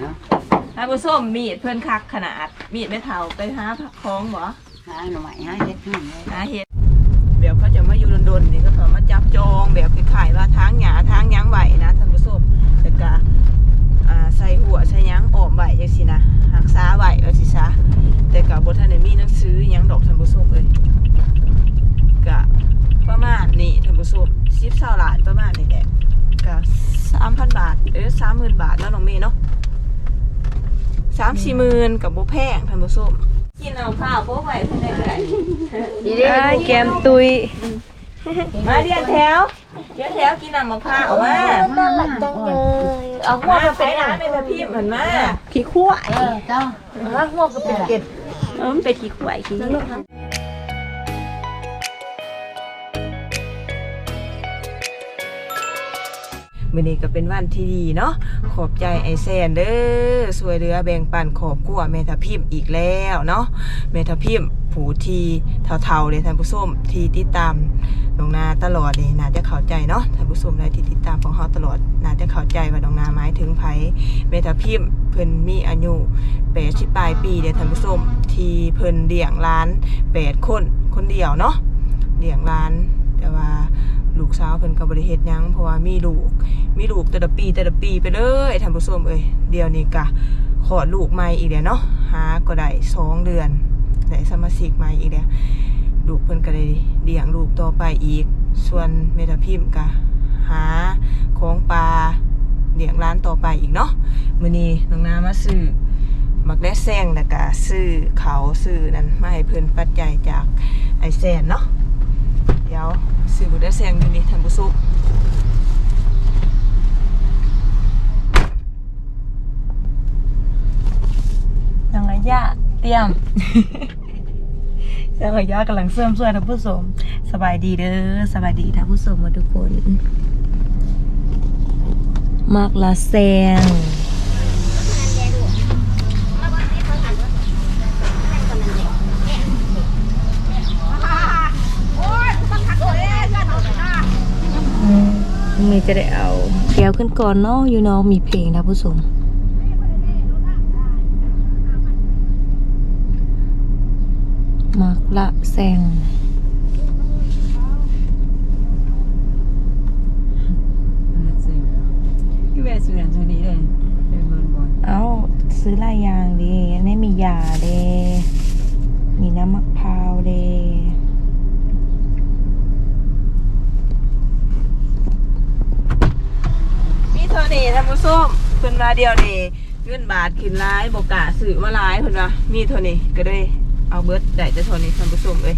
เนาะท่านผู้ชมมีดเพิ่นคักขนาด มีดไม่เท่าไปหาของบ่หาหน่อไม้หาเห็ดนั่นเลยหาเห็ดแบบเขาจะมาอยู่ดนๆนี่ก็เขามาจับจองแบบคล้ายๆว่าทางหญ้าทางหยังไหวนะท่านผู้ชมแล้วก็อ่าใส่หัวใส่หยังอ้อมไหวจังซี่นะรักษาไหวเอาสิซะแต่ก็บ่ทันได้มีหนังสือหยังดอกท่านผู้ชมเอ้ยก็ประมาณนี้ท่านผู้ชม10 20ล้านประมาณนี้แหละก็3,000บาทเออ30,000บาทแล้วน้องเมย์เนาะ สามสี่หมื่นกับโบแพงท่านผู้ชมกินเอาข้าวโบไหวเพื่อนได้ไงแกมตุยมาเรียนแถวเรียนแถวกินน้ำมะพร้าวมาน่ารักจังเลยเอาหัวมาเป็นร้านเป็นตะพีเหมือนมาขี้ขั้วเออเจ้าหัวก็เป็นเกล็ดเออมันเป็นขี้ข่วยขี้ มื้อนี้ก็เป็นวันที่ดีเนาะขอบใจไอแซนเด้อสวยเรือแบ่งปันขอบครัวเมทาพิมพ์อีกแล้วเนาะเมทาพิมพ์ผู้ที่เท่าๆเลยท่านผู้ชมที่ติดตามน้องนาตลอดนี่น่าจะเข้าใจเนาะท่านผู้ชมได้ที่ติดตามของเฮาตลอดนาจะเข้าใจว่าน้องนาหมายถึงไผเมตาพิมพ์เพิ่นมีอายุ80ปลายปีเด้อท่านผู้ชมที่เพิ่นเลี้ยงหล้าน8คนคนเดียวเนาะเลี้ยงหล้านแต่ว่า ลูกสาวเพิ่นก็บ่ได้เฮ็ดหยังเพราะว่ามีลูก มีลูกแต่ละปีแต่ละปีไปเลยท่านผู้ชมเอ้ยเดี๋ยวนี้ก็ขอลูกใหม่อีกแล้วเนาะหาก็ได้สองเดือนได้สมาชิกใหม่อีกแล้วลูกเพิ่นก็เลยเลี้ยงลูกต่อไปอีก ส่วนเมตาพิมพ์ก็หาของปลาเลี้ยงร้านต่อไปอีกเนาะมื้อนี้น้องนามาซื้อมักแดแซงแล้วก็ซื้อเขาซื้อนั้นมาให้เพิ่นปัจจัยจากไอแซนเนาะ เดี๋ยวซื้อมักแดแซงอยู่นี่ท่านผู้ชมยังไงย่าเตรียมยังไงย่ากำลังเสื่อมสวยท่านผู้ชมสบายดีเด้อสบายดีท่านผู้ชมทุกคนมากละแซง มีจะได้เอาแก้วขึ้นก่อนเนาะอยู่เนาะมีเพลงนะผู้ชมมักละแซง พี่แม่ซื้ออันนี้เลยเป็นเบิร์นบอล เอ้า ซื้อหลายอย่างดีอันนี้มียาเดมีน้ำมะพร้าวเด มีเท่านี้ท่านผู้ชมเพิ่นมาเดียวนี่เงินบาทขึ้นร้ายบกล้าซื้อมาหลายเพิ่นว่ามีเท่านี้ก็เลยเอาเบิดได้แต่เท่านี้ท่านผู้ชมเอ้ย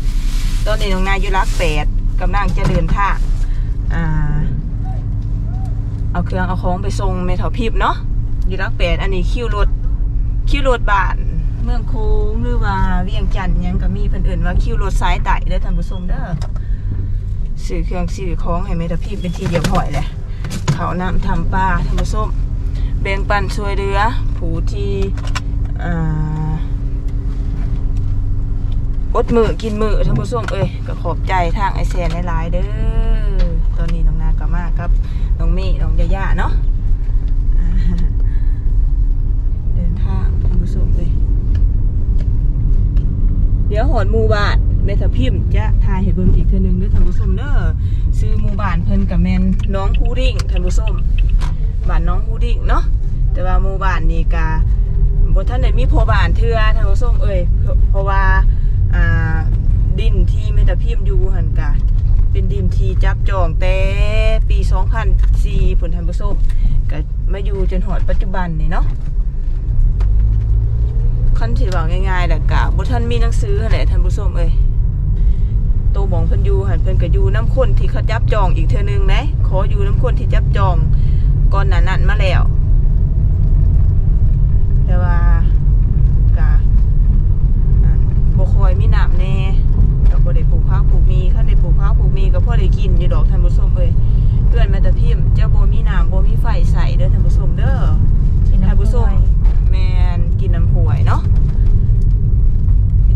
ตอนนี้น้องนายอยู่รักแปดกำลังจะเดินทางอ่าเอาเครื่องเอาของไปส่งเมทัลพิบเนาะอยู่รักแปดอันนี้คิวรถคิวรถบานเมืองโค้งหรือว่าเวียงจันทน์ยังก็มีเพิ่นเอื่นว่าคิวรถสายไต่เด้อท่านผู้ชมเด้อซื้อเครื่องซื้อของให้เมทัลพิบเป็นทีเดียวพอยเลยเขาน้ำทำปลาทำส้ม บ่งปันช่วยเหลือ ผู้ที่อดมือกินมือท่านผู้ชมเอ้ยก็ขอบใจทางไอแซนหลายๆเด้อตอนนี้น้องนากามากครับน้องมฆน้องยายาเนาะเดินทางท่านผู้ชมเอ้ยเดี๋ยวหอนมูบาทเมทพิมจะทายให้เบิ่งอีกเทื่อนึงด้อท่านผู้ชมเด้อซื้อมูบานเพิ่นกับแมนน้องฮูดิ้งท่านผู้ชมบ้านน้องฮูดิ้งเนาะ แต่ว่าหมู่บ้านนี่กาบ่ท่านได้มีโพบ้านเทือทานผู้มเอ้ยเพราะว่าอ่าดินที่เมตาพิมพ์อยู่หันกะเป็นดินที่จับจองแต่ปี2004พุ่นท่านผู้ชมก็มาอยู่จนฮอดปัจจุบันนี่เนาะคันสิว่าง่ายๆแหละกะบ่ทันมีหนังสือแหละท่านผู้ชมเอ้ยตัวหมองเพิ่นอยู่หันเพิ่นก็อยู่น้ำคนที่เขาจับจองอีกเทื่อนึงนะขออยู่น้ำคนที่จับจองก่อนหน้านั้นมาแล้ว แต่ว่ากะบ่คอยมีน้ำแน่ก็บ่ได้ปลูกผักปลูกมีคันได้ปลูกผักปลูกมีก็พอได้กินอยู่ดอกท่านผู้ชมเอ้ยเพื่อนม่ตะพิมพ์เจ้าบ่มีน้ำบ่มีไฟใส่เด้อท่านผู้ชมเด้อท่านผู้ชมแมนกินน้ำหวยเนาะ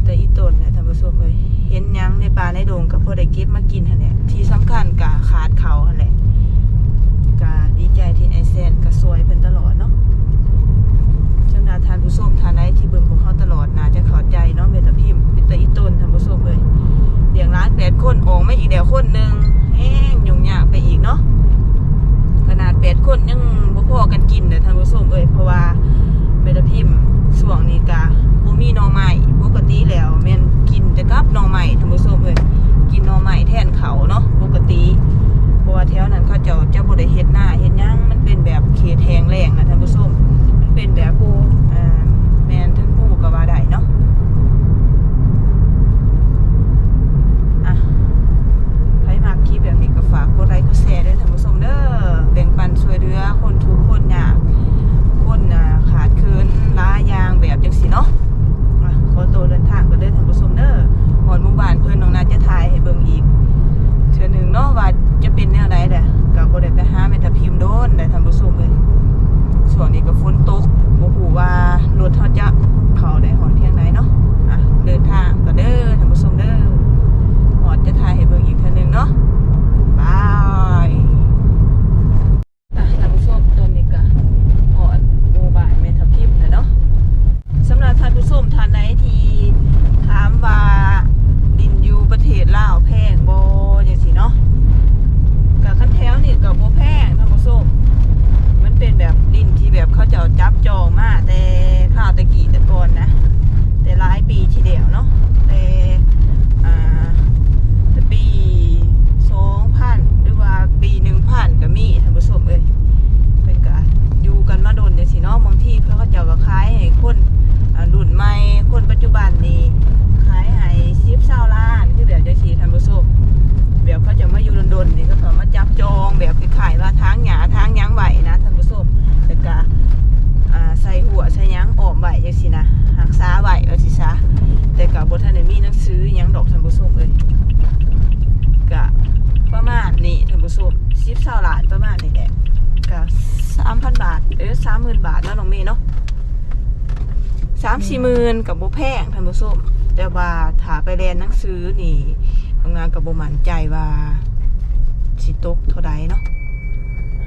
แต่อีตนเนี่ยท่านผู้ชมเลยเห็นยังในป่าในดงก็พอได้เก็บมากินหั่นแหละที่สำคัญกะขาดเขาหั่นแหละกะดีใจที่ไอแซนกะซวยเพิ่นนี้ นาทานผู้ส้มทานไอที่เบิ่งของเขาตลอดนาจะเขาใจเนาะเมตาพิมเป็นตาอีต้นทานผู้ส้มเลยเดี่ยงร้านแปดคนออกไม่อีกเดี๋ยวคนหนึ่งแห้งยุ่งยากไปอีกเนาะขนาดแปดคนยังบ่พอกันกินเดี๋ยทานผู้ส้มเลยเพราะว่าเมตาพิมส่วงนี้กาบูมีนอใหม่ปกติแล้วเม่นกินจะกับนอใหม่ทานผู้ส้มเลยกินนอใหม่แทนเขาเนาะปกติเพราะว่าแถวนั้นเขาเจ้าเจ้าบุริเฮ็ดหน้าเฮ็ดย่างมันเป็นแบบเขตแห้งแรงนะท่านผู้ชม เป็นแบบผู้แมนทั้งผู้ก็ว่าได้เนาะอะใครมาคลิปแบบนี้ก็ฝากกดไลค์กดแชร์ด้วยท่านผู้ชมเด้อแบ่งปันช่วยเหลือคนทุกคนยากคนขาดคืนล้ายางแบบจังสิเนาะขอตัวเดินทางก็เด้อท่านผู้มเด้อหอนหมู่บานเพื่อนน้องนาจะถ่ยให้เบิ่งอีกเทื่อนึงเนาะว่าจะเป็นแนวไหนเด้อ หมื่นกับโบแพงท่านผู้ชมแต่ว่าถ้าไปเรียนหนังสือนี่ทำงานกับบ่มั่นใจว่าสิตกเท่าใดเนาะ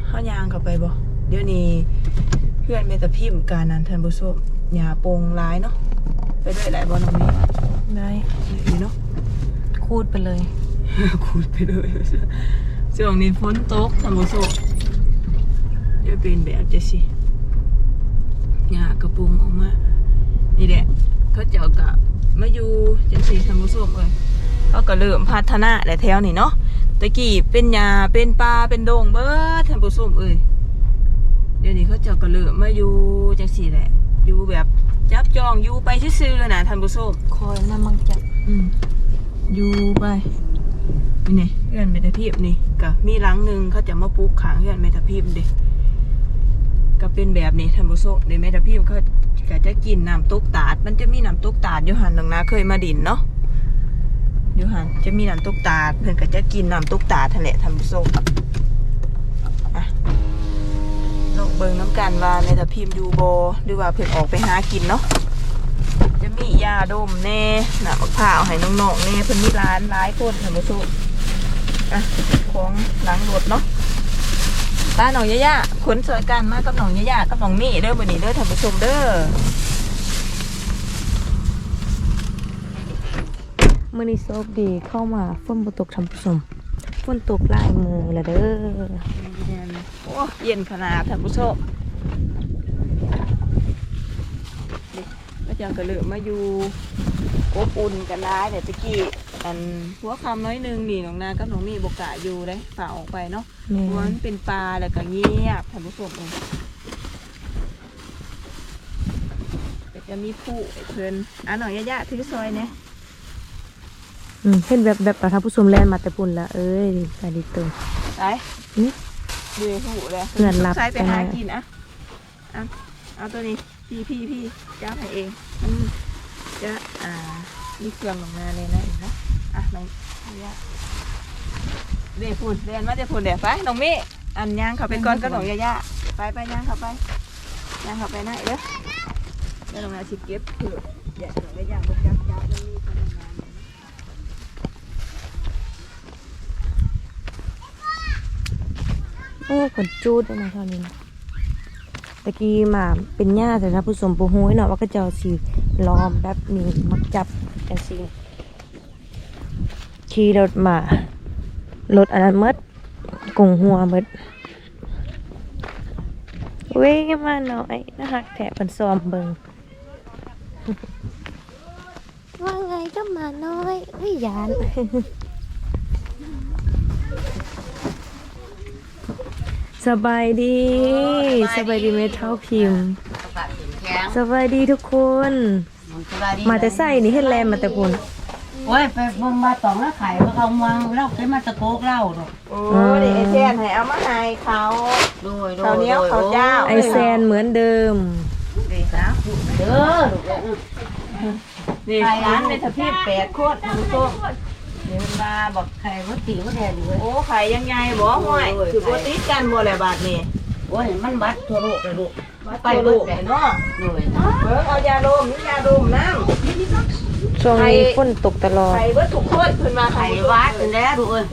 เฮายางเข้าไปบ่เดี๋ยวนี้เพื่อนเมตาพิมพ์การนั้นท่านผู้ชมหญ้าโปงหลายเนาะไปด้วยหลายบ่น้องนี้ได้ดีเนาะคูดไปเลยขูดไปเลยช่วงนี้ฝนตกท่านผู้ชมเดี๋ยวเป็นแบบจะสิหญ้ากระปุงออกมา นี่แหละเขาเจ้าก็มาอยู่จังซี่ท่านผู้ชมเอ้ยเขาก็เริ่มพัฒนาแต่แถวนี่เนาะตะกี้เป็นหญ้าเป็นป่าเป็นดงเบิดท่านผู้ชมเอ้ยเดี๋ยวนี้เขาเจ้าก็เริ่มมาอยู่จังสี่แหละอยู่แบบจับจองอยู่ไปซื่อๆเลยนะท่านผู้ชมคอยน้ำมังจับอืมอยู่ไปนี่นี่เพื่อนเมตาพีบนี่ก็มีหลังหนึ่งเขาจะมาปลูกขางเพื่อนเมตาพีบเด็ก็เป็นแบบนี้ท่านผู้ชมเดี๋ยวเมตาพีบเขา ก็จะกินน้ำตกตาด มันจะมีน้ำตกตาดอยู่หันหลังนาเคยมาดินเนาะอยู่หันจะมีน้ำตุกตาด เพื่อนก็จะกินน้ำตุกตาดทะเลท่านผู้ชมอะลงเบิงน้ำกันว่าในตะพิมพ์ยูโบหรือว่าเพื่อนออกไปหากินเนาะจะมียาดมแน่หนามะพร้าวให้น้องๆแน่เพิ่อนมีร้านหลายคนท่านผู้ชมอะของหลังรถเนาะ ตาหนองยะยะขนสวยกันมากับหนองยะยะกับหนองมี่เด้อบันนี้เด้อท่านผู้ชมเด้อมื่อนี้โซบดีเข้ามาฝนบ่ตกทำผู้ชมฝนตกลายมือละเด้อโอ้เย็นขนาดท่านผู้ชมก็จะกระเลือมาอยู่อบอุ่นกันได้แต่ตะกี้ อันหัวคำน้อยหนึงนี่น้องนากับน้องนี่บกะอยู่เลยฝ่าออกไปเนาะแม่เพราะว่ามันเป็นปลาแล้วก็เงียบท่านผู้ชมเองก็จะมีผู้ให้เพิ่นอะหน่อยยะๆถือซอยเนี่ยอืมเห็นแบบแบบประทับผู้ชมแลนมาแต่ปุ่นละเอ้ยกาดิเตอร์ไปอืมดูหูเลยเพื่อนรับใช้ไปหากันนะกินอะอะเอาตัวนี้พี่พี่พี่จ้าให้เองมันจะอ่ามีเครื่องลงมาเลยนะเห็นไหม อะน้องเดี๋ยวพูดเรียนมาเดี๋ยวพูดเดี๋ยวไปน้องมี่อันย่างเขาไปก่อนก็หนองยะยะไปไปย่างเขาไปย่างเขาไปไหนเด้อเดี๋ยวน้องนาชิเก็บเผื่อเดี๋ยวน้องยะยะบกจับจับแล้วมีคนงานโอ้ขนจูดได้มาเท่านี้ตะกี้มาเป็นหญ้าแต่ถ้าผู้ชมปูหูยเนาะว่าก็จะสีล้อมแบบนี้มักจับกันสิ ขี่รถมารถอันนั้นหมดกงหัวหมดเว้ยมาหน่อยนะฮักแถเป็นซ้อมเบิงว่าไงก็มาน้อยไม่ยานสบายดีสบายดีไหมเท่าพิมพ์ปากถึงแข็งสบายดีทุกคน มาแต่ใส่นี่เฮ็ดแลนมาแต่พุ่น โอ้ยไปเบิ่งมาตองแล้วไข่ว่าเขาวางเล่าไปมาตะโกกเล่าดอกโอ้ดิไอแซนให้เอามาให้เขาโดยโดยข้าวเหนียวข้าวเจ้าไอแซนเหมือนเดิมดีนะเด้อลูกเอ้ยนี่ร้านในทพีแปดโคตรคุณผู้ชมเดี๋ยวมาบอกไข่วัตถีวัตแดงอยู่เว้ยโอ้ไข่ยังไงบ่ห่วยคือบ่ติดกันบ่แหละบาทนี่โอ้ยมันบัดทั่วโลกเลยลูกไปลูกเห็นบ่โดยเบิ่งเอายาดมนี่ยาดมน้ำ ช่วงนี้ฝนตกตลอดไข่เบิดทุกคนเพิ่นมาไข่ไข่วัดเป็นแล้วดูเอ้ย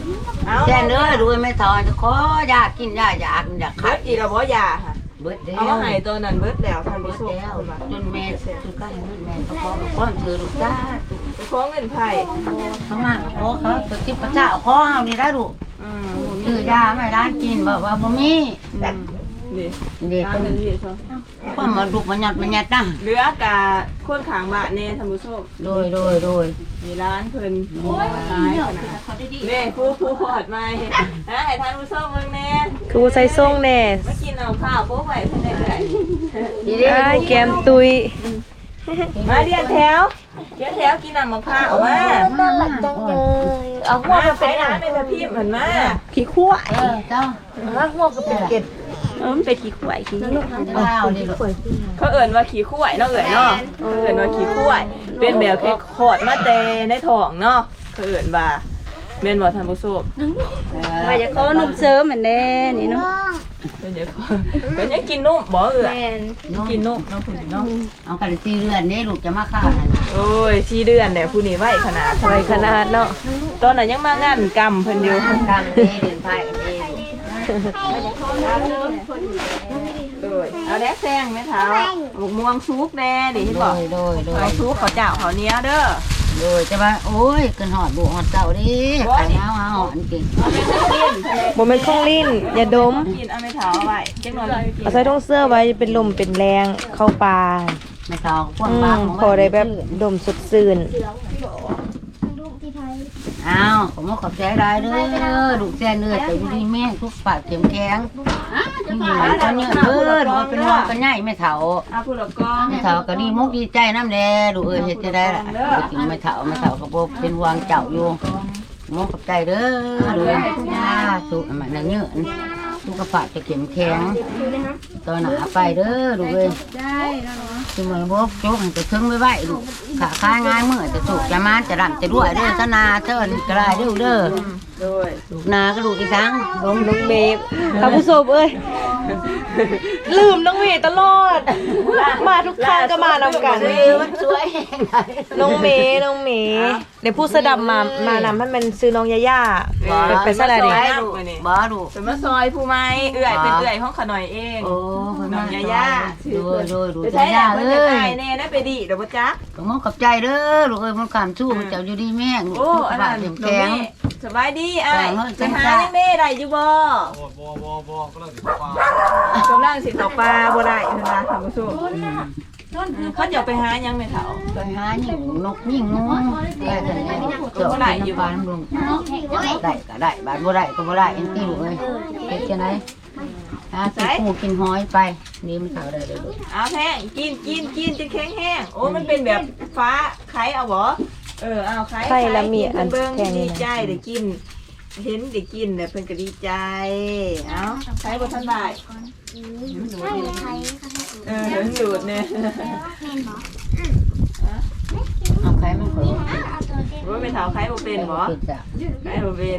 เอาแค่เนื้อดูเอ้ยไม่ถอนขอยากกินยาอยากอยากเบิขัดดอีละบ่ยาค่ะเบิดแล้วเอามาให้ตัวนั้นเบิดแล้วท่านเบิผู้ดชมแล้วเพิ่นว่าจนแม่คือก็ให้เบิดแม่ก็ขอก้อนถือลูกจ้าไปขอเงินไผ่ข้างล่างขอเขาตัวที่พระเจ้าขอเอานี่ได้ลูกอืม ซื้อยาไม่ร้านกินบอกว่าบ่มี นี่เด็กเอาเงินที่ซะก็มาดุมันหยัดมันหยัดนะเหลือกะคนขางบ้านแน่ท่านผู้ชมโดยโดยโดยมีร้านเพิ่นขายขนาดแม่ครูครูพอดมาให้นะให้ท่านผู้ชมเบิ่งแน่คือบ่ใส่ส่งแน่มากินเอาข้าวโป๊ะไว้เพิ่นได้เลยดีดีอ้ายแกมตุยมาเรียนแถวเรียนแถวกินน้ำมะพร้าวมาเอาหัวมาก็ไปเป็นร้านในตะพีเหมือนมาขี้ขั้วเออเจ้าเอาหัวก็เป็นเกล็ด เออมันเป็นขี้ข่วยขี้เจ้าดีลูกเขาเอิ่นว่าขี้ข่วยเนาะเอิ่นเนาะเขาเอิ่นว่าขี้ข่วย เป็นแบบแค่ขอดมาแต่ในท้องเนาะเขาเอิ่นว่าแม่นบ่ท่านผู้ชมว่าจะขอนุ่มเสริมเหมือนแน่นี่เนาะเป็นยังเป็นยังกินนุ่มบ่เอิ่นแม่นกินนุ่มเนาะคุณเนาะเอากันสี่เรือนนี่ลูกจะมาฆ่านั่นโอ้ยสี่เดือนเนี่ยผู้นี้ไหวขนาดไวขนาดเนาะตอนนั้นยังมางานกรรมเพิ่นอยู่การเดินเดินไพ่กัน เองเลยเอาแดกแซงไหมเท้าหมกม่วงซุกแน่นี่เห็นโดบ่ยโดยโดยเอาซุกเขาเจ้าเขาเนี้ยเด้อโดยจะว่าโอ้ยกินหอดบุหอดเจ้าดิไข่เอาเอาหอดจริงบ่แม่นของลิ้นอย่าดมกินเอาไม่เท้าเอาไว้จังหน่อยเลยกินเอาใส่ถุงเสื้อไว้เป็นลมเป็นแรงเข้าป่าไม่ทองพวกอืปลามพอได้แบบดมสดชื่น อ้าวผมขอบใจได้เด้อลูกแซ่เนื้อแต่อยู่ดีแม่ทุกปากเข็มแข็งนี่หนูก็เนี่ยเด้อหนูเป็นห่วงกันใหญ่ไม่เฒ่าเอาผู้ละกองไม่เฒ่าก็ดีมุกดีใจน้ำแดลูกเอ้ยเฮ็ดจะได้ล่ะกินไม่เฒ่าไม่เฒ่าก็บ่เป็นห่วงเจ้าอยู่มุกขอบใจเด้อดูย่าสุมันนั่นเยอะ สุขภาพจะเข้มแข็งตอนหนาไปเด้อลูกเอ้ยได้เนาะคือมือพวกโจ๊กจะถึงไม่ไหวลูกขาค้ายง่ายมือจะสุกจะมานจะรำจะด้วยเด้อสนาเทินก็ได้เด้อเด้อ โดยลูกนาก็ลูกอีสังน้องน้องเมย์ท่านผู้ชมเอ้ย ลืมน้องเมย์ตลอด มาทุกครั้งก็มานำกันมันสวยแห่งไหนน้องเมย์น้องเมย์เดี๋ยวพูดสะดับมามานำให้มันซื้อน้องยาย่าเป็นไปซะแล้วดิบ่ลูกเป็นมาซอยผู้ไม้เอื่อยเป็นเอื่อยห้องขน่อยเองโอ้เพิ่นน้มาองยาย่าดูดูดูไปใช้ยาแหละย่าเพิ่นเอ้จะตายยแน่ได้ไปดีเดี๋ยวบ่จัก ก็มองกับใจเด้อลูกเอ้ยมันขามชู้มันเจ้าอยู่ดีแม่งโอ้สุขอันภานั้พนเข้มน้องแข็งเมย์สบายดีอ้ายไปหายังเม่ได้อยู่บ่บ่บ่บ่บ่ก็เลยสิฟ้ากำลังสิเขาปลาบ่ได้เพิ่นว่าท่านผู้ชมเขาจะไปหายังไม่เฒ่าไปหาหญิงนกหญิงงูได้แต่เนี่ยเจ้าได้อยู่บ้านลุงได้ก็ได้บ้านบ่ได้ก็บ่ได้เอ็นตี้ลูกเอ้ยเฮ็ดจังไดหาสิปูกินหอยไปนี่มันเฒ่าได้เลยลูกเอาแห้งกินกินกินจนแข็งแห้งโอ้มันเป็นแบบฟ้าไข่เอาบ่เออเอาไข่ไข่ละเมีอันเบิ่งแค่นี้ดีนะใจได้กิน เห็นได้กินเนี่ยเพิ่นก็ดีใจ เอาไข่บ่ทันได้เออเห็นดูดเนี่ยเอาไข่มันขอยว่าเป็นเถาไข่บ่เป็นบ่ปิดจ้ะไข่บ่เป็น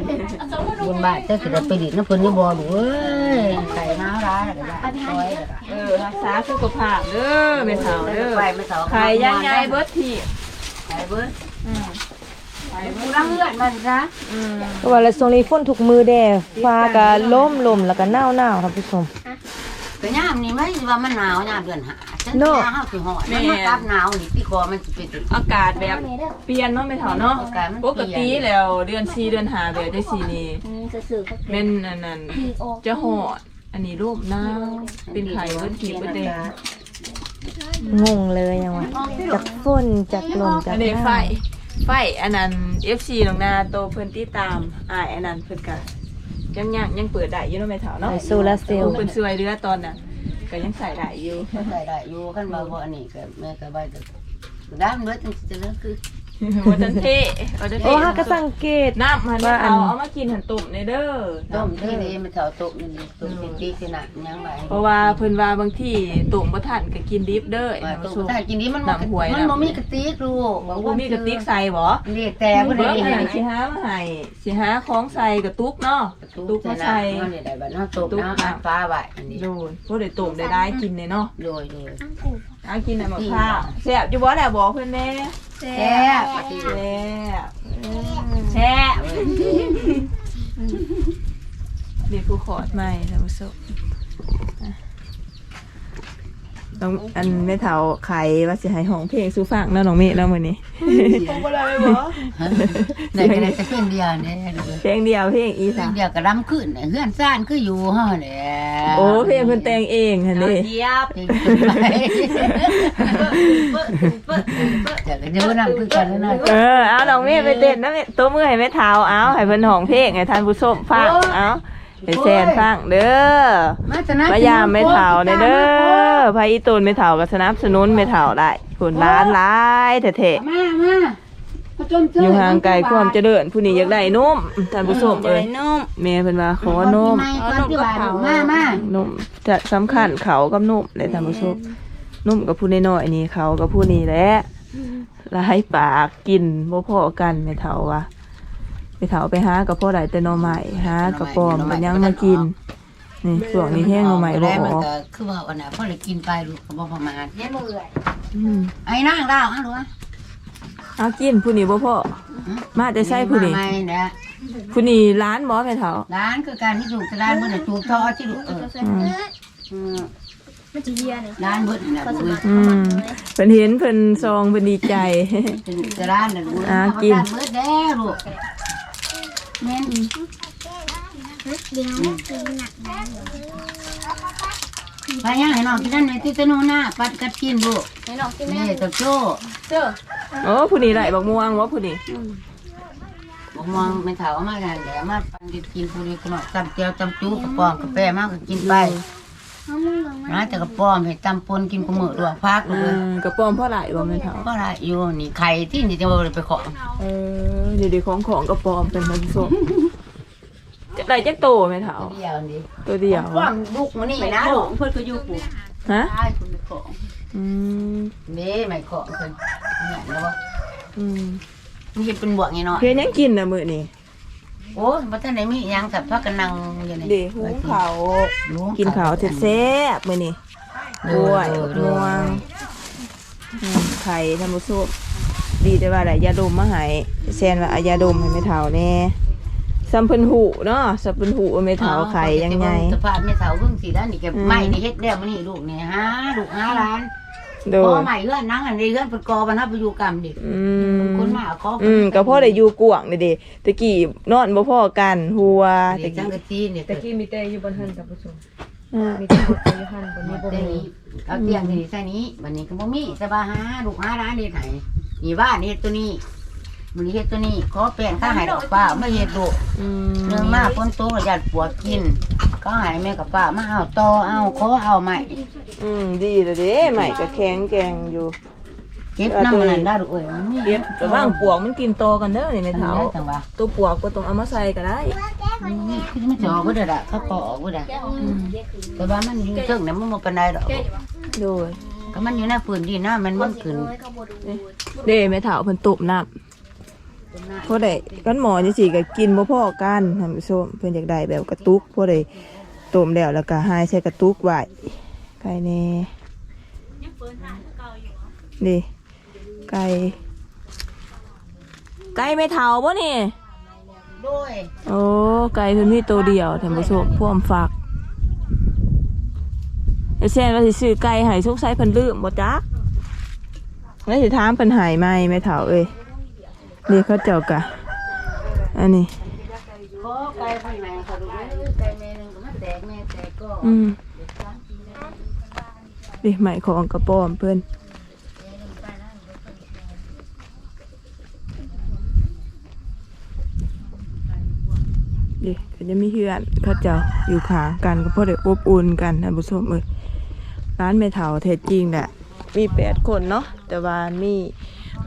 บุญบาทเจ้าสิได้ไปดิดน้ำเพิ่นนี่บ่ลูกเอ้ยไข่น้ำร้ายแล้วก็ได้ซอยแล้วก็เออรักษาสุขภาพเด้อแม่เฒ่าเด้อไปไม่เฒ่าไข่ยังไงเบิดที่ไข่เบิด ผู้รังเลือดมันซะอืมก็ว่าแล้วช่วงนี้ฝนทุกมือแด่ฟ้าก็ล้มลมแล้วก็หนาวหนาวท่านผู้ชมก็ยามนี่ไหมว่ามันหนาวยามเดือนหาฉันเนอะยาเฮาสิฮอดมันมากับหนาวนี่พี่คอมันสิเป็นอากาศแบบเปลี่ยนเนาะแม่เฒ่าเนาะอากาศมันปกติแล้วเดือน4เดือน5แบบจังซี่นี่สื่อๆเขาแม่นอันนั้นจะหอดอันนี้รูปหน้าวเป็นไข่เบิดที่เบิดเด้งงเลยยังวะจากฝนจากลมจากอันนี้หไฟนาว ไฟอันนั้น FC น้องนาโตเพิ่นติดตามอ้ายอันนั้นเพิ่นก็ยังยังยังเปิดได้อยู่เนาะแม่เฒ่าเนาะไฟโซลาร์เซลล์ เพิ่นช่วยเหลือตอนน่ะก็ยังใส่ได้อยู่ ใส่ได้อยู่คันว่าบ่อันนี้ก็แม่ก็ใบก็ด้ามเบิดจังสิจะเหลือคือ ว่าจันเท่ว่าจันโอ้เท่ฮากระสังเกตน้ำมันว่าอันเอาเอามากินหันตุ่มในเด้อต้มที่นี่มันเถาตุกนี่ตุกติดตีสินะยังไงเพราะว่าเพิ่นว่าบางที่ตุ่มบ่ทันก็กินดิบเด้อว่าท่านตุผู้กชมถ้ากินนี้มันน้ำหวยมันน้ำบ่มีกระติกลูกบ่มีกระติกใส่บ่เรียกแต่บ่เบิ่ได้งให้ให้สิหามาให้สิหาของใส่กระตุกเนาะตุกมาใส่ใส่เนาะนี่ได้บัดเนาะตุกน้ำอัดฟ้าไว้อันนี้โดนบ่ได้ตุ่มได้ได้กินเลยเนาะโดยโดย เอากินได้หมดค่ะแซ่บอยู่บ่แหละบอกเพิ่นแน่แซ่บปฏิแซ่บแซ่บนี่ผู้ขอดใหม่ท่านผู้ชมอะ น้องอันแม่เฒ่าไข่ว่าสิให้ห้องเพลงสู่ฟังเนาะน้องเมฆเนาะมื้อนี้ในกระดาษเพียงเดียวเนี่ยเพลงเดียวเพลงอีเพียสางนเดียวก็รำขึ้นเฮือนซ่านคืออยู่เฮาแหละโอ้เพลงเพิ่นแต่งเองหั่นเด้เยียบเดี๋ยวก็เดี๋ยวนำคือกันนะเออเอาน้องเมฆไปเต้นนะแม่ตัวมือให้แม่เฒ่าเอาให้เพิ่นห้องเพลงให้ท่านผู้ชมฟังเอา ให้แซนฟังเด้อมาจะนะพยายามไม่เถาในเด้อพายอีตูนไม่เถาก็สนับสนุนไม่เถาได้ผลร้านร้ายเถะมามามาจมๆอยู่ห่างไกลความเจริญผู้นี้อยากได้นมท่านผู้ชมเอ้ยนุ่มแม่เพิ่นว่าขอนมมามานมจะสำคัญเขากับนมเลยท่านผู้ชมนมกับผู้น้อยๆนี่เขากับผู้นี้แหละหลายปากกินบ่พอกันไม่เถาว่าไม่ เถาไปหากับพ่อใดแต่หนอใหม่หากับปอมมันยังมากินนี่ช่วงนี้แห้งหนอใหม่บ่อมันอกก็คือว่าวันน่ะพอเลยกินไปลูกก็บ่ประมาณอืมไอ้นางดาวอะลูกเอากินผู้นี้บ่พ่อมาแต่ใช่ผู้นี้ไม่นะผู้นี้ร้านบ่แม่เฒ่าร้านคือการที่ถูกร้านเมื่อจูบทอที่ลูกเอออืมมันจะเยียเนี่ยร้านเบิดนี่นะลูกอืมเพิ่นเห็นเพิ่นซองเพิ่นดีใจเป็นจะร้านน่ะลูกอ่ากินร้านเบิดแด้ลูก แม่นไปย่างให้น้องกินนั่นในที่ตะนูหน้าปัดกัดกินลูกให้น้องกินนี่ตะโจ้เจ้าโอ้ผู้นี้ได้บักม่วงบ่ผู้นี้บอกมองไม่เถามากันแหละมาปันกินกินพวกนี้ขนมตำเจียวตำจุกระป๋องกาแฟมากก็กินไป นะแต่กระป๋องให้ตำปนกินกับมือด้วยพักเลอืยมกระป๋อมพ่อหลายบ่แม่เฒ่าก็ได้อยู่นี่ไข่ที่นี่จะเอาไปของเออเดี๋ยวๆของของกระป๋อมเป็นมันส่งจะได้จักโตแม่เฒ่าเดียวนี่ตัวเดียว ป้อมลูกมันนี่นะลูกเพิ่นก็อยู่ปู่ฮะได้คุณไปของอืมเด้ไม่ของเพิ่นเนี่ยแล้วว่าอืมมันจะเป็นบวกไงเนาะเพิ่นยังกินน่ะมื้อนี้ โอ้ยบ่ทันได้มีหยังกับพักกันนั่งอยู่นี่เด้หุงข้าวกินข้าวแซ่บๆมื้อนี้ด้วยด้ม่วงอืมไข่ท่านผู้ชมดีแต่ว่าได้ยาดมมาให้แซนว่าเอายาดมให้แม่เฒ่าแน่ซัมเพิ่นหูเนาะซัมเพิ่นหูว่าแม่เฒ่าไข่ยังไง สภาพแม่เฒ่าเพิ่งสิแล้วนี่แกไม่นี่เฮ็ดแล้วมันนี่ลูกนี่ฮะลูกหาร้าน โดกอยใหม่เอื้อนนั่งอันนี้เอื้อนเป็นกอบรรทับประยุกรรมดิอืมคนมาขออืมก็พ่อได้อยู่กวางเด้ๆตะกี้นอนบ่พอกันหัวเด็ตะกจักี้งกะจีเนี่ยตะกี้มีแต่อยู่บนเฮือนกับผู้ชมอืมมีแต่รถไปอยู่หันบนนี้บ่เตียงมีนี้เอาเตียงนี่ใส่นี้วันนี้ก็บ่มีสบายหาลูกหาร้านเฮ็ดไหนนี่บ้านเฮ็ดตัวนี้ มันเฮ็ดตัวนี้ขอแป้งข้าให้ดอกป้าไม่เฮ็ดลูกอืมเรื่องมากคนโตก็ญาติปวดกิน ก็ให้แม่กับป้ามาเอาต่อเอาขอเอาใหม่อืมดีแล้วเด้ใหม่ก็แข็งแกร่งอยู่เก็บน้ำมันนั่นได้ลูกเอ้ยมันมีเก็บระวังปวกมันกินโตกันเด้อนี่แม่เฒ่าจังหวะตัวปวกบ่ต้องเอามาใส่ก็ได้คือมันจะออกบ่ได้ดะเขาก็ออกบ่ได้แต่ว่ามันอยู่เทิงเนี่ยมันบ่ปานใดดอกโดยก็มันอยู่ในพื้นดินนะมันมันขึ้นเด้แม่เฒ่าเพิ่นตุบน้ำ พอได้กันหมอจังซี่ก็กินบ่พอกันท่านผู้ชมเพิ่นอยากได้แบบกระตุกพอได้ต้มแล้วแล้วก็หายใส่กระตุกไว้ไก่แน่นี่ไก่ไก่ไม่เท่าบ่นี่ด้วยโอ้ไก่เพิ่นมีตัวเดียวท่านผู้ชมพร้อมฝากไอ้แซนว่าสิซื้อไก่ให้สงสัยเพิ่นลืมบ่จักแล้วสิถามเพิ่นใหายไหมแม่เฒ่าเอ้ย นี่เขาเจ้ากะอันนี้อืมดิใหม่ของกระป๋อมเพื่อนดิก็จะมีเพื่อนเขาเจ้าอยู่ขากันก็พอได้อบอุ่นกันท่านผู้ชมเอ้ยร้านเมถาเทจจริงแหละมีแปดคนเนาะแต่ว่ามี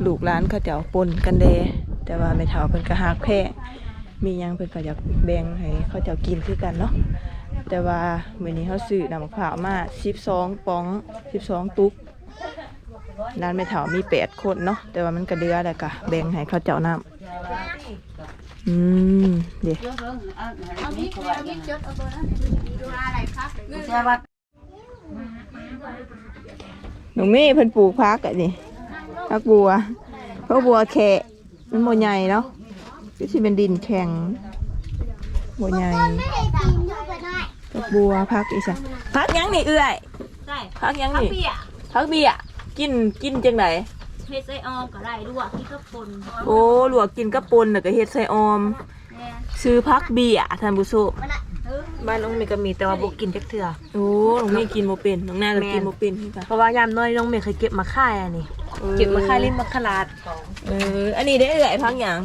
ลูกหลานเขาเจ้าปนกันเดแต่ว่าแม่เฒ่าเพิ่นก็ฮักแพงมีหยังเพิ่นก็อยากแบ่งให้เขาเจ้ากินคือกันเนาะแต่ว่ามื้อนี้เฮาซื้อน้ำมะพร้าวมา12ป๋อง12ตุกด้านแม่เฒ่ามี8คนเนาะแต่ว่ามันก็เดือแล้วก็แบ่งให้เขาเจ้าน้ำอืมเดี๋ยวเอาบิ๊กเอาบิ๊กจดเอาเบอร์นั้นดูอะไรครับเชื่อว่าหนูมี่เพิ่นปลูกพักอะนี่ พักบัวพักบัวแขะมันบ่ใหญ่เนาะก็สิเป็นดินแข็งบ่ใหญ่พักบัวพักอีสัพักหยังนี่เอื้อยใช่พักหยังนี่เปียพักเบี้ยกินกินจังไดเฮ็ดไส้ออมก็ได้ด้วยที่ก็ปนโอ้ลวกกินกระปนแล้วก็เฮ็ดใส่ออม ซื้อพักเบี้ยท่านผู้ชมบ้านน้องมีก็มีแต่ว่าบ่กินจักเทื่อโอ้น้องมี่กินบ่เป็นน้องนาก็กินบ่เป็นคือกันเพราะว่ายามน้อยน้องเมย์เคยเก็บมาค่ายอันนี้ เก็บมาค่ายลิ้นมะขลาดเอออันนี้ได้เอื้อยพักหยัง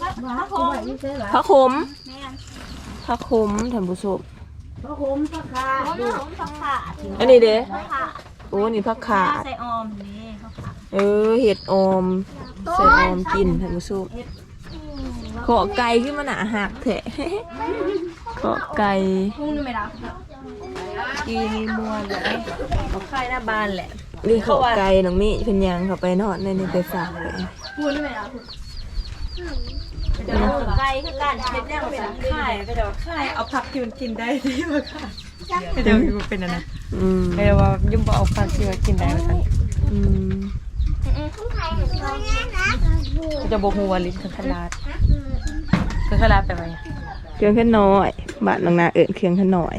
พักขมพักขมท่านผู้ชมพระโหมพระคาอันนี้เด้โอ้นี่ผักขาดไส้ออมนี่เขาขาเออเห็ดออมใส่ออมกินท่านผู้ชมขอไก่ขึ้นมาหนาหักแถะขอไก่พุ่งนี่ไม่รับกีมัวเลยมาค่ายหน้าบ้านแหละ นี่ขอไก่น้องมี่เพิ่นยังเข้าไปนอนในนี่ไปฝากเลยเดี๋ยวไก่คือการเฮ็ดแนวเป็นค่ายก็จะค่ายเอาผักที่มันกินได้ที่มาค่ายก็จะอยู่เป็นอันนั้นอืมก็จะว่ายุ่งบ่เอาผักที่ว่ากินได้มาซั่นอืมก็จะบ่ฮู้ว่าลิ้นคือขลาดคือขลาดแปลว่าหยังเครื่องขึ้นน้อยบ้านน้องนาเอิญเครื่องขึ้นน้อย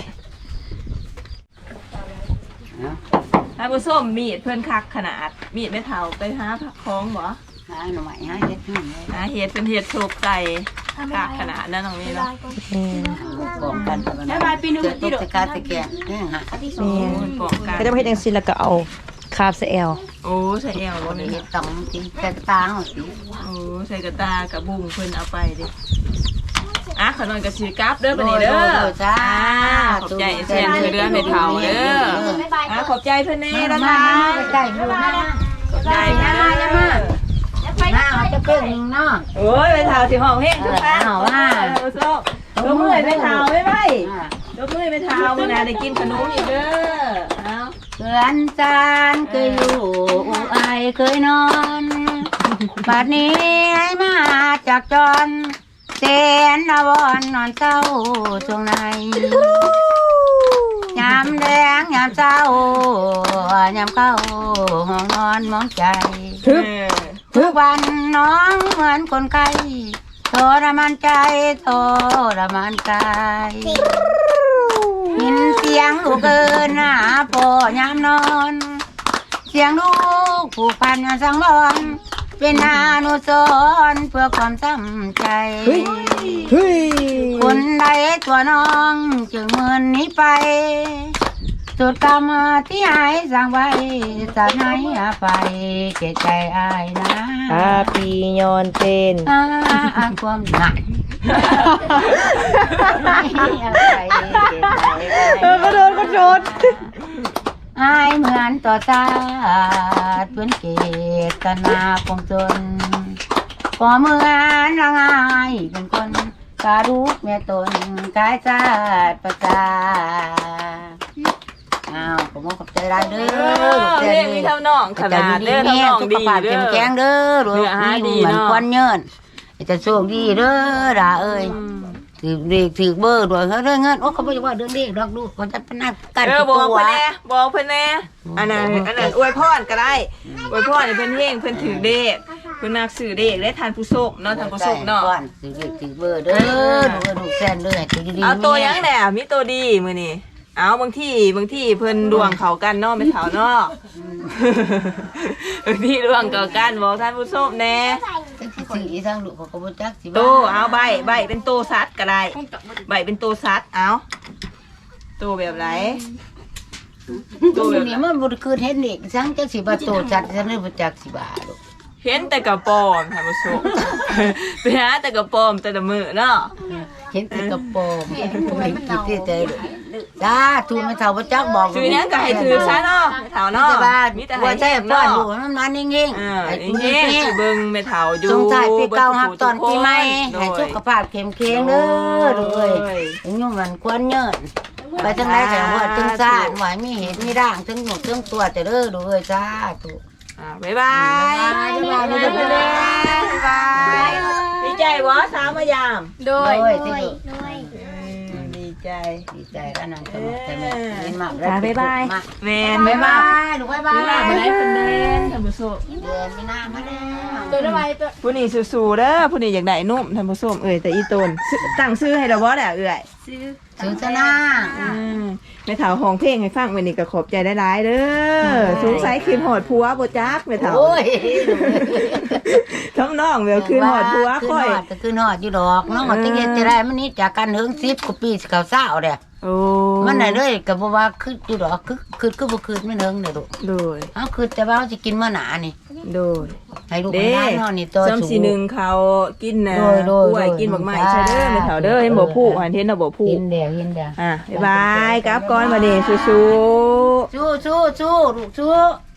ท่านผู้ชมมีดเพิ่นคักขนาด มีดไม่เท่าไปหาผักคล้องบ่ หาหน่อไม้หาเฮ็ดให้เลยหาเห็ดเป็นเห็ดโชกไก่คักขนาดนั้นน้องนี่เนาะกองกันแต่วันนั้นเจอตุ๊กตะกาตะแกรงนี่ฮะโอ้ยกล่องไก่ก็จะมาเฮ็ดจังซี่แล้วก็เอาคาบใส่แอลโอ้ใส่แอลบ่บ่ได้นี่เฮ็ดตำตีกระตางเอาสิโอ้ใส่กระตากับบุ้งเพิ่นเอาไปดิ อะขนมกระสีกราฟเด้อบัดนี้เด้อจ้าขอบใจเซียนเธอเด้อแม่เฒ่าเด้ออะขอบใจเพิ่นแน่ละมาค่ะใกล้ๆดูนะขอบใจมาอย่ามาหน้าจะเป็นหนึ่งเนาะโอ้ยแม่เฒ่าสิห้องเฮงทุกครั้งเอาว่าเอาโซ่ตัวมือแม่เฒ่าไม่ไหวตัวมือแม่เฒ่ามื้อหน้าได้กินขนมอีกเด้อเอาเพื่อนจานเคยอยู่อายเคยนอนบัดนี้ให้มาจากจรเตียนนวนนอนเศร้าตรงไหนยามแดงยามเศร้ายามเข้าห้องนอนมองใจ ทึบทุกวันน้องเหมือนคนไข้ทรมานใจทรมานกายยินเสียงลูกเกินหน้าพ่อยามนอน เสียงลูกผูกพันสังวร เป็นอนุสรณ์เพื่อความจำใจเฮ้ยคนใดตัวน้องจึงเมินหนี้ไป สุดกรรมที่หายสร้างไว้จะไหนอาไปเกตใจอายนะอาปียอนเต้นอาอางความหนักเออก็โดนก็โดน อายเหมือนต่อตาเพื่อนเกตนาคงจนก็เหมือนละงายเป็นคนการูกเมียตนกายชาติประจาอ้าวผมก็ขอบใจได้เด้อขอบใจเรียกมีเท่าน้องขนาดเด้อเท่าน้องสุขดีภาพเด้เข้มอแข็งเด้อลูกเนื้ออาหารดีเหมือนาะควันเยินจะโชคดีเด้อด่าเอ้ย ถือเด็กถือเบอร์ด้วยเขาเรื่องเงินโอ้เขาบอกว่าเรื่องเด็กดอกลูกเขาจะเป็นนักกันเออที่บอกตัวเพิ่นแน่บอกเพิ่นแน่อันนั้นบอกอันนั้นอวยพรก็ได้อวยพรให้เพิ่นเฮงเพิ่นถือเด็กเพิ่นมักซื้อเด็กได้ทานผู้ชมเนาะทานผู้ชมเนาะก่อนถือเด็กถือเบอร์เด้อดูเออดูแซนเด้อถือดีๆเอาตัวยังแหน่มีตัวดีมื้อนี้ เอาบางที่บางที่เพิ่นดวงเขากันเนาะไม่เฒ่าเนาะบางที่ดวงเขากันบอกท่านผู้ชมแน่จักสิซื้ออีทั้งลูกเขาก็บ่จักสิโตเอาใบใบเป็นโตซัดก็ได้ใบเป็นโตซัดเอาโตแบบไหนตัวนี้มันบ่ได้คือเห็นเด็กสังจักสิบาโตจัดฉันเลยบ่จักสิบาลูก เห็นแต่กระปอมท่านผู้ชมไปหาแต่กระปอมแต่ละมือเนาะเห็นแต่กระโปรงบ่เห็นกี่ที่ใจลูกจ้าถูกไม่เท่าบ่จักบอกถือหยังก็ให้ถือซะเนาะแม่เฒ่าเนาะเนาะบ้านมีแต่หัวให้ใจแซ่บป้อเนาะนลูกมันมันนิ่งอ่าๆไอ้อีนี่เงี้ยเบิ่งแม่เฒ่าอยู่สงท้ายปีเก่าฮับตอนปีใหม่โดยให้สุขภาพเข้มแข็งเด้อลูกเอ้ยโดยยุ่งมันควรเยินไปทั้งไรแต่ว่าทั้งซ่านไหวมีเหตุมีร่างทั้งหนุกทั้งตัวแต่เด้อลูกเอ้ยจ้าถูก อ่าบ๊ายบายบ๊ายบายบ๊ายบายบ๊ายบายดีใจบ่สาวมายามโดโอ้ยยที่ลูกเออดีใจดีใจแล้วนั่นสมองแต่แม่ยินมากจ้าบ๊ายบายแมนบ๊าบ๊ายยบาบายยลูกบ๊ายบายมาได้เป็นแมนท่านผู้ชมเดือนมีนามาแล้วตัวระบายตัวผู้นี้สู้ๆเด้อผู้นี้อยากได้นุ่มท่านผู้ชมเอ้ยแต่อีตนซื้อตั้งซื้อให้เราบ่แหละเอ้ย ซื้อถึงชนะอืมแม่เฒ่าห้องเพลงให้ฟังวันนี้ก็ขอบใจหลายๆเด้อสงสัยคืนหอดผัวบ่จักแม่เฒ่าโอ้ยทำน้องเวลคืนหอดผัวค่อยคืนหอดก็คืนหอดอยู่ดอกน้องก็จะเฮ็ดจะได้มันนี่จากกันถึงสิบกว่าปีสิเขาเศร้าเด้โอ้มันน่ะเลยก็บ่ว่าคืออยู่ดอกคือคือคือบ่คือไม่เฮิงเด้อลูกโดยเฮาคือแต่ว่าเฮาสิกินมื้อหนานี่ โดยให้ลูกเด้หลานเฮานี่ตัวซ้ำสีหนึ่งเขากินนะโดยโดยกล้วยโดยกินบักไม้ใช่เด้อแม่เฒ่าเด้อเห็นบ่ผู้หันเห็นบ่ผู้กินเดี๋ยวกินเดี๋ยวอะบ๊ายบายกลับก่อนมาเด้สู้สู้สู้สู้ลูกสู้ๆ